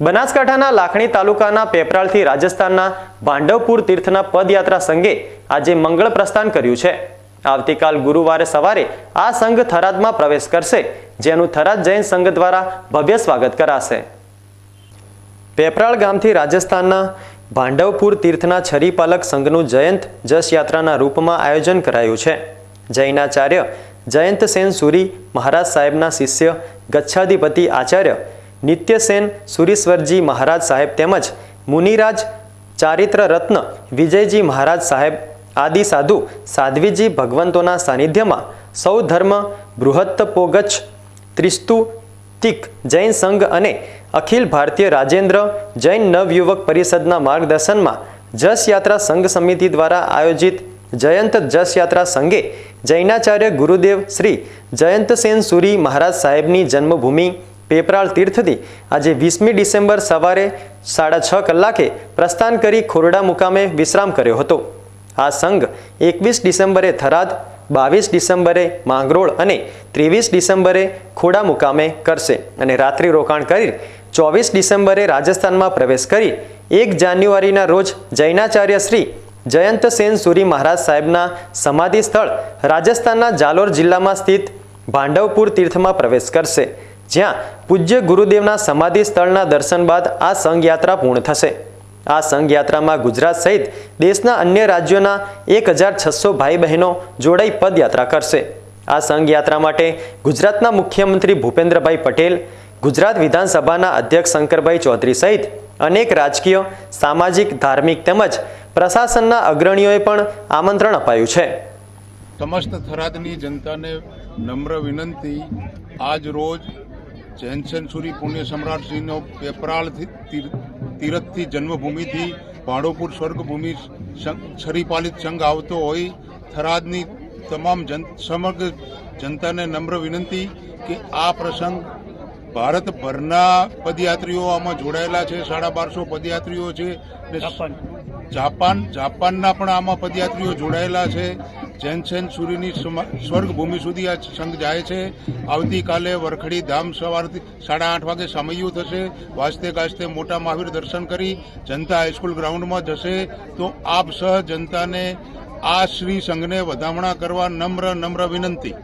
બનાસકાંઠાના લાખણી તાલુકાના પેપરાળથી રાજસ્થાનના ભાંડવપુર તીર્થના પદયાત્રા સંઘે આજે મંગળ પ્રસ્થાન કર્યું છે. આવતીકાલ ગુરુવારે સવારે આ સંઘ થરાદમાં પ્રવેશ કરશે, જેનું થરાદ જૈન સંઘ દ્વારા ભવ્ય સ્વાગત કરાશે. પેપરાળ ગામથી રાજસ્થાનના ભાંડવપુર તીર્થના છરીપાલક સંઘનું જયંત જશ યાત્રાના રૂપમાં આયોજન કરાયું છે. જૈનાચાર્ય જયંત સેન સુરી મહારાજ સાહેબના શિષ્ય ગચ્છાધિપતિ આચાર્ય નિત્યસેન સુરીશ્વરજી મહારાજ સાહેબ તેમજ મુનિરાજ ચારિત્ર રત્ન વિજયજી મહારાજ સાહેબ આદિ સાધુ સાધ્વીજી ભગવંતોના સાનિધ્યમાં સૌ ધર્મ બૃહત્તપોગચ્છ ત્રિસ્તુતિક જૈન સંઘ અને અખિલ ભારતીય રાજેન્દ્ર જૈન નવયુવક પરિષદના માર્ગદર્શનમાં જસ યાત્રા સંઘ સમિતિ દ્વારા આયોજિત જયંત જસ યાત્રા સંઘે જૈનાચાર્ય ગુરુદેવ શ્રી જયંતસેન સુરી મહારાજ સાહેબની જન્મભૂમિ પેપરાળ તીર્થથી આજે વીસમી ડિસેમ્બર સવારે સાડા છ કલાકે પ્રસ્થાન કરી ખોરડા મુકામે વિશ્રામ કર્યો હતો. આ સંઘ એકવીસ ડિસેમ્બરે થરાદ, બાવીસ ડિસેમ્બરે માંગરોળ અને ત્રેવીસ ડિસેમ્બરે ખોડા મુકામે કરશે અને રાત્રિ રોકાણ કરી ચોવીસ ડિસેમ્બરે રાજસ્થાનમાં પ્રવેશ કરી એક જાન્યુઆરીના રોજ જૈનાચાર્ય શ્રી જયંત સેન સુરી મહારાજ સાહેબના સમાધિ સ્થળ રાજસ્થાનના જાલોર જિલ્લામાં સ્થિત ભાંડવપુર તીર્થમાં પ્રવેશ કરશે. જ્યાં પૂજ્ય ગુરુદેવના સમાધિ સ્થળના દર્શન બાદ આ સંઘયાત્રા પૂર્ણ થશે. આ સંઘયાત્રામાં ગુજરાત સહિત દેશના અન્ય રાજ્યોના એક હજાર છસો ભાઈ બહેનો જોડાઈ પદયાત્રા કરશે. આ સંઘયાત્રા માટે ગુજરાતના મુખ્યમંત્રી ભૂપેન્દ્રભાઈ પટેલ, ગુજરાત વિધાનસભાના અધ્યક્ષ શંકરભાઈ ચૌધરી સહિત અનેક રાજકીય, સામાજિક, ધાર્મિક તેમજ પ્રશાસનના અગ્રણીઓએ પણ આમંત્રણ અપાયું છે. સમસ્ત થરાદની જનતાને નમ્ર વિનંતી, આજ રોજ જૈન સેન્ચુરી પુણ્ય સમ્રાટશ્રીનો પેપરાળથી તીર- તીરથથી જન્મભૂમિથી ભાડોપુર સ્વર્ગભૂમિ છરીપાલિત સંઘ આવતો હોય થરાદની તમામ જન સમગ્ર જનતાને નમ્ર વિનંતી કે આ પ્રસંગ ભારતભરના પદયાત્રીઓ આમાં જોડાયેલા છે સાડા બારસો પદયાત્રીઓ છે જાપાન જાપાનના પણ આમાં પદયાત્રીઓ જોડાયેલા છે. જૈન સેન સુરીની સમા- સ્વર્ગભૂમિ સુધી આ સંઘ જાય છે. આવતીકાલે વરખડી ધામ સવારથી સાડા આઠ વાગે સમયું થશે. વાજતે ગાજતે મોટા મહાવીર દર્શન કરી જનતા હાઈસ્કૂલ ગ્રાઉન્ડમાં જશે. તો આપ સહ જનતાને આ શ્રી સંઘને વધામણા કરવા નમ્ર નમ્ર વિનંતી.